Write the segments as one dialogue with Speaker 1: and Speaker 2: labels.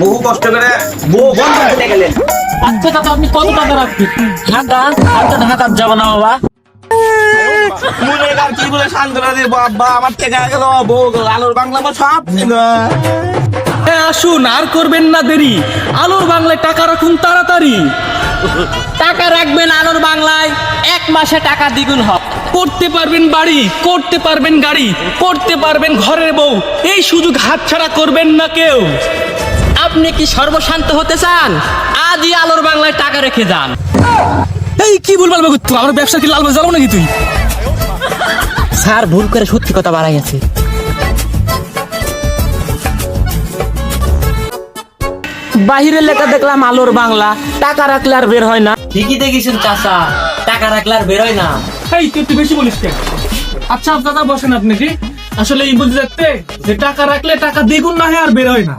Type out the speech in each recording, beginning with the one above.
Speaker 1: বহু কষ্ট করে বন্ধ করে গেলেন
Speaker 2: আচ্ছা দাদা আপনি কত টাকা রাখবেন ঢাকা আচ্ছা ঢাকা যাব না বাবা।
Speaker 1: কি বলে সান্ত্বনা দিব? আব্বা আমার থেকে গেল বউ আলোর বাংলা সব
Speaker 2: হ্যাঁ আসুন আর করবেন না দেরি। আলোর বাংলায় টাকা রাখুন তাড়াতাড়ি। টাকা রাখবেন আলোর বাংলায় এক মাসে টাকা দ্বিগুণ হবে। করতে পারবেন বাড়ি করতে পারবেন গাড়ি করতে পারবেন ঘরের বউ। এই সুযোগ হাতছাড়া করবেন না কেউ। আপনি কি সর্বশান্ত হতে চান? আজই আলোর বাংলায় টাকা রেখে যান। এই কি বলবার বাবু তুই আমার ব্যবসা কি লাল জ্বালাবো নাকি তুই?
Speaker 3: স্যার ভুল করে সত্যি কথা বাড়াই গেছে। বাহিরের লেখা দেখলাম আলোর বাংলা টাকা রাখলে আর বের হয় না। ঠিকই দেখেছেন চাচা টাকা রাখলে আর বের হয় না।
Speaker 2: এই তুই একটু বেশি বলিস কেন? আচ্ছা দাদা বসেন আপনি কি আসলে এই বুঝতে যাচ্ছে যে টাকা রাখলে টাকা দ্বিগুণ না হয় আর বের হয় না।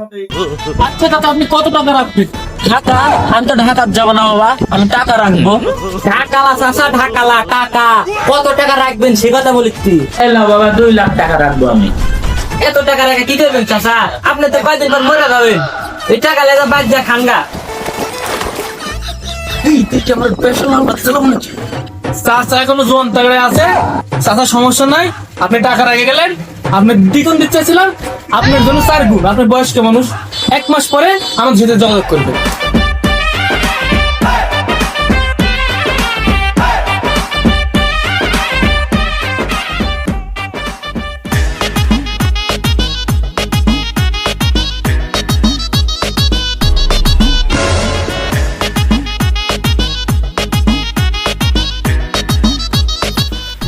Speaker 2: আচ্ছা দাদা আপনি কত টাকা রাখবেন?
Speaker 3: ঢাকা আমি তো ঢাকা যাব না বাবা আমি টাকা রাখব। ঢাকালা চাচা ঢাকালা টাকা। কত টাকা রাখবেন সে কথা বাবা দুই লাখ টাকা রাখব আমি। এত টাকা রাখে কি করবেন চাচা? আপনি তো কয়দিন পর মরে যাবেন। এই টাকা লেগে বাদ যা খাঙ্গা
Speaker 2: এই তুই কি আমার ব্যবসা মনে হচ্ছে। এখনও জোয়ান তাগড়ে আছে। চাচা সমস্যা নাই? আপনি টাকা রেখে গেলেন, আপনি দ্বিগুণ দিতে চাইছিলাম আপনার জন্য চার গুণ আপনার বয়স্ক মানুষ। এক মাস পরে আমার সাথে যোগাযোগ করবে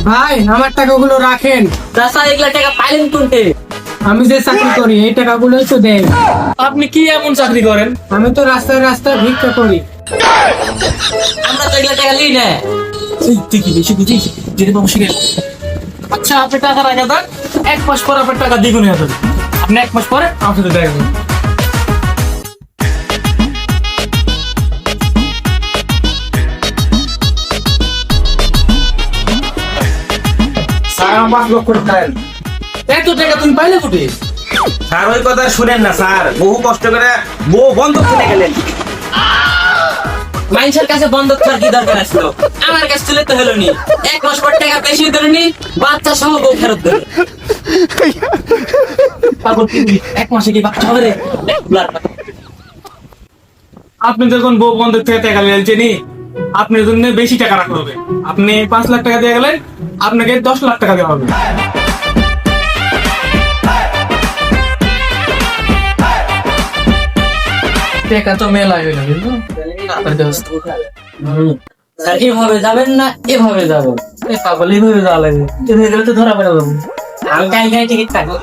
Speaker 4: ভাই আমার টাকাগুলো রাখেন।
Speaker 3: চাচা এগুলা টাকা পাইলেন কোনটে
Speaker 4: আমি যে চাকরি করি এই টাকাগুলো তো দেন।
Speaker 2: আপনি কি এমন চাকরি করেন?
Speaker 4: আমি তো রাস্তায় রাস্তায় ভিক্ষা করি।
Speaker 3: আমরা তো এগুলা টাকা লিই না।
Speaker 2: তুই কি বেশি বুঝিস? যেতে পাবো শিখে। আচ্ছা আপনি টাকা রাখা দেন। এক মাস পরে আপনার টাকা দ্বিগুণ হয়ে যাবে। আপনি এক মাস পরে আমার সাথে দেখা
Speaker 1: আমার পাঁচ লক্ষ টাকা।
Speaker 2: এত টাকা তুমি পাইলে কোটে?
Speaker 1: স্যার ওই কথা শুনেন না স্যার। বহু কষ্ট করে বউ বন্ধ করে গেলেন।
Speaker 3: মানুষের কাছে বন্ধ করার কি দরকার আসলো আমার কাছে তুলে তো হলো নি। এক মাস পর টাকা বেশি ধরে নি বাচ্চা সহ বউ ফেরত দেবে।
Speaker 2: পাগল কি এক মাসে কি বাচ্চা হবে রে? আপনি যখন বউ বন্ধ থেকে টাকা নিয়েছেন আপনার জন্য বেশি টাকা রাখতে হবে। আপনি পাঁচ লাখ টাকা দিয়ে গেলেন আপনাকে দশ লাখ টাকা দেওয়া হবে। টাকা তো হইল কিন্তু
Speaker 3: স্যার এভাবে যাবেন না এভাবে
Speaker 2: পাগল এইভাবে যাওয়া এভাবে গেলে তো ধরা পড়ে যাব।
Speaker 3: আমি গাড়ি গাড়ি টিকিট কাটবো।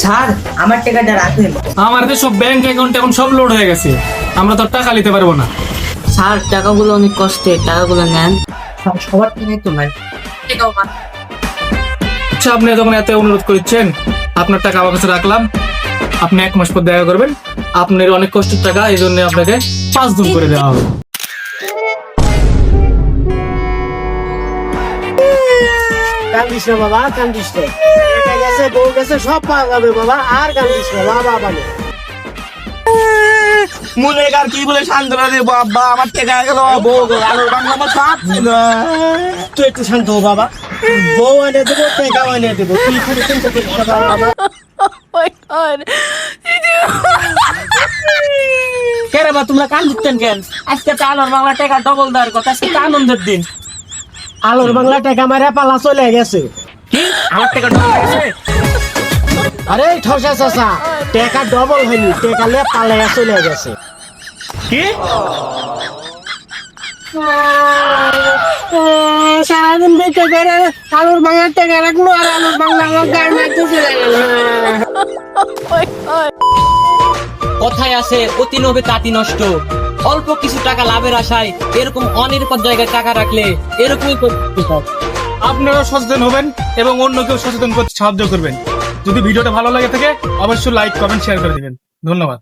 Speaker 5: স্যার আমার টাকাটা রাখেন।
Speaker 2: আমার তো সব ব্যাংক অ্যাকাউন্ট এখন সব লোড হয়ে গেছে। আমরা তো টাকা নিতে পারব না।
Speaker 3: স্যার টাকাগুলো অনেক কষ্টে টাকাগুলো নেন।
Speaker 5: সবার টাকাই তো নাই
Speaker 2: আচ্ছা আপনি যখন এত অনুরোধ করছেন আপনার টাকা আমার কাছে রাখলাম। আপনি এক মাস পর দেখা করবেন। আপনার অনেক কষ্টের টাকা এই জন্য আপনাকে পাঁচ দিন করে দেওয়া হবে।
Speaker 4: কান্দিস না বাবা কান্দিস না গেছে বউ গেছে সব পাওয়া যাবে বাবা আর কান্দিস না বাবা বাবা
Speaker 1: মনে কি বলে সান্ত্বনা দিব আব্বা? আমার থেকে গেল। বউ আলোর বাংলা আমার সব।
Speaker 4: তুই একটু শান্ত হো বাবা। বউ এনে দেবো টাকাও এনে দেবো। তুই খালি চিন্তা করিস না বাবা?
Speaker 3: কেন বা তোমরা কান দিচ্ছেন কেন? আজকে তো আলোর বাংলা টাকা ডবল দেওয়ার কথা আজকে তো আনন্দের দিন।
Speaker 4: আলোর বাংলা টাকা মারা পালা চলে গেছে।
Speaker 3: কি? আমার টাকা ডবল গেছে
Speaker 4: আরে ঠসা চাষা টাকা ডবল হয়নি টাকা লে পালাইয়া চলে গেছে।
Speaker 3: কি?
Speaker 4: সারাদিন বেঁচে করে আলুর বাংলার টাকা রাখল আর আলুর আমার মারতে চলে গেল।
Speaker 3: কথায় আছে অতি নবে তাঁতি নষ্ট। অল্প কিছু টাকা লাভের আশায় এরকম অনিরাপদ জায়গায় টাকা রাখলে এরকমই করতে
Speaker 2: আপনারা সচেতন হবেন এবং অন্য কেউ সচেতন করতে সাহায্য করবেন। যদি ভিডিওটা ভালো লাগে থাকে অবশ্যই লাইক কমেন্ট শেয়ার করে দিবেন। ধন্যবাদ।